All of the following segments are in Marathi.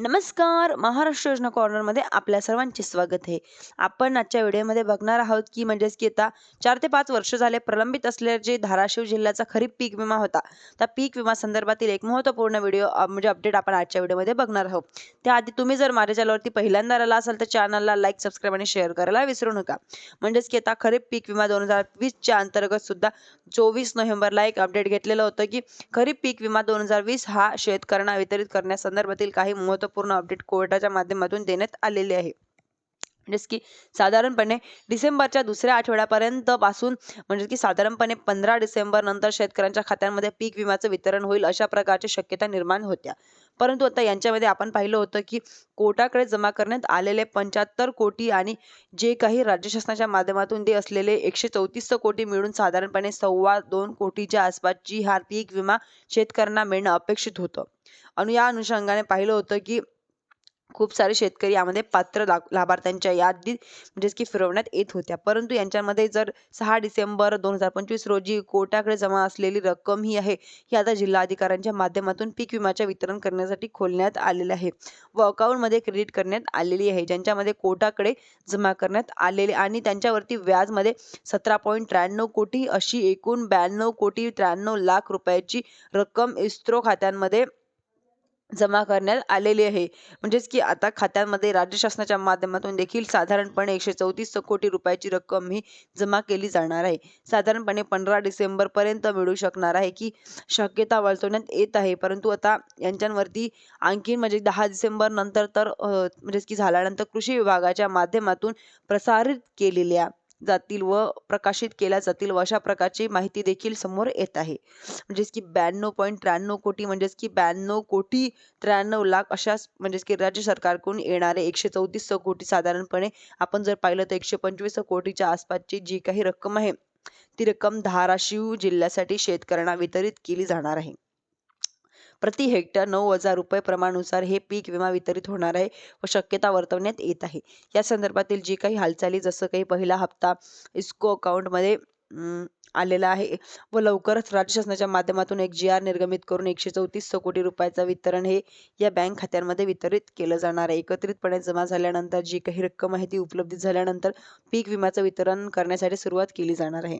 नमस्कार महाराष्ट्र योजना कॉर्नरमध्ये आपल्या सर्वांचे स्वागत आहे. आपण आजच्या व्हिडिओमध्ये बघणार आहोत की म्हणजेच की आता चार ते पाच वर्ष झाले प्रलंबित असलेले जे धाराशिव जिल्ह्याचा खरीप पीक विमा होता. त्या पीक विमा संदर्भातील एक महत्त्वपूर्ण व्हिडिओ म्हणजे अपडेट आपण आजच्या व्हिडिओमध्ये बघणार आहोत. त्याआधी तुम्ही जर माझ्या चॅनलवरती पहिल्यांदा आला असाल तर चॅनलला लाईक सबस्क्राईब आणि शेअर करायला विसरू नका. म्हणजेच की आता खरीप पीक विमा दोन हजार वीसच्या अंतर्गत सुद्धा चोवीस नोव्हेंबरला एक अपडेट घेतलेलं होतं की खरीप पीक विमा दोन हजार वीस हा शेतकऱ्यांना वितरित करण्यासंदर्भातील काही महत्त्व पूर्ण अपडेट कोर्टाच्या माध्यमातून देण्यात आलेले आहे. म्हणजेच की साधारणपणे डिसेंबरच्या दुसऱ्या आठवड्यापर्यंत पासून म्हणजे की साधारणपणे पंधरा डिसेंबर नंतर शेतकऱ्यांच्या खात्यांमध्ये पीक विम्याचं वितरण होईल अशा प्रकारची शक्यता निर्माण होत्या. परंतु आता यांच्यामध्ये आपण पाहिलं होतं की कोर्टाकडे जमा करण्यात आलेले पंच्याहत्तर कोटी आणि जे काही राज्य शासनाच्या माध्यमातून ते असलेले एकशे चौतीस कोटी मिळून साधारणपणे सव्वा दोन कोटीच्या आसपासची हा पीक विमा शेतकऱ्यांना मिळणं अपेक्षित होतं. आणि या अनुषंगाने पाहिलं होतं की खूप सारे शेतकरी यामध्ये पात्र लाभार्थ्यांच्या यादीत म्हणजेच की फिरवण्यात येत होत्या. परंतु यांच्यामध्ये जर सहा डिसेंबर दोन हजार पंचवीस रोजी कोर्टाकडे जमा असलेली रक्कम ही आहे ही आता जिल्हाधिकाऱ्यांच्या माध्यमातून पीक विम्याचे वितरण करण्यासाठी खोलण्यात आलेले आहे. व अकाउंटमध्ये क्रेडिट करण्यात आलेली आहे ज्यांच्यामध्ये कोर्टाकडे जमा करण्यात आलेले आणि त्यांच्यावरती व्याजमध्ये सतरा पॉईंट त्र्याण्णव कोटी अशी एकूण ब्याण्णव कोटी त्र्याण्णव लाख रुपयाची रक्कम इस्रो खात्यांमध्ये जमा करण्यात आलेली आहे. म्हणजेच की आता खात्यांमध्ये राज्य शासनाच्या माध्यमातून देखील साधारणपणे एकशे चौतीस कोटी रुपयाची रक्कम ही जमा केली जाणार आहे. साधारणपणे पंधरा डिसेंबर पर्यंत मिळू शकणार आहे की शक्यता वर्तवण्यात येत आहे. परंतु आता यांच्यावरती आणखी म्हणजे दहा डिसेंबर नंतर तर म्हणजेच की झाल्यानंतर कृषी विभागाच्या माध्यमातून प्रसारित केलेल्या जातील व प्रकाशित केल्या जातील व अशा प्रकारची माहिती देखील समोर येत आहे. म्हणजेच की ब्याण्णव पॉईंट त्र्याण्णव कोटी म्हणजेच की ब्याण्णव कोटी त्र्याण्णव लाख अशा म्हणजेच की राज्य सरकारकडून येणारे एकशे चौतीस कोटी साधारणपणे आपण जर पाहिलं तर एकशे पंचवीस कोटीच्या आसपासची जी काही रक्कम आहे ती रक्कम धाराशिव जिल्ह्यासाठी शेतकऱ्यांना वितरित केली जाणार आहे. प्रति हेक्टर नऊ हजार रुपये प्रमाणानुसार हे पीक विमा वितरित होणार आहे व शक्यता वर्तवण्यात येत आहे. या संदर्भातील जी काही हालचाली जसं काही पहिला हप्ता इस्को अकाउंटमध्ये आलेला आहे व लवकरच राज्य शासनाच्या माध्यमातून एक जी आर निर्गमित करून एकशे चौतीस कोटी रुपयाचं वितरण हे या बँक खात्यांमध्ये वितरित केलं जाणार आहे. एकत्रितपणे जमा झाल्यानंतर जी काही रक्कम आहे ती उपलब्ध झाल्यानंतर पीक विम्याचं वितरण करण्यासाठी सुरुवात केली जाणार आहे.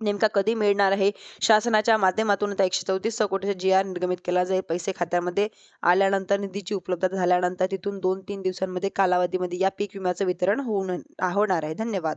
नेमका कधी मिळणार आहे? शासनाच्या माध्यमातून आता एकशे चौतीस कोटीचा जी आर निर्गमित केला जाईल. पैसे खात्यामध्ये आल्यानंतर निधीची उपलब्धता झाल्यानंतर तिथून दोन तीन दिवसांमध्ये कालावधीमध्ये या पीक विम्याचं वितरण होऊन होणार आहे. धन्यवाद.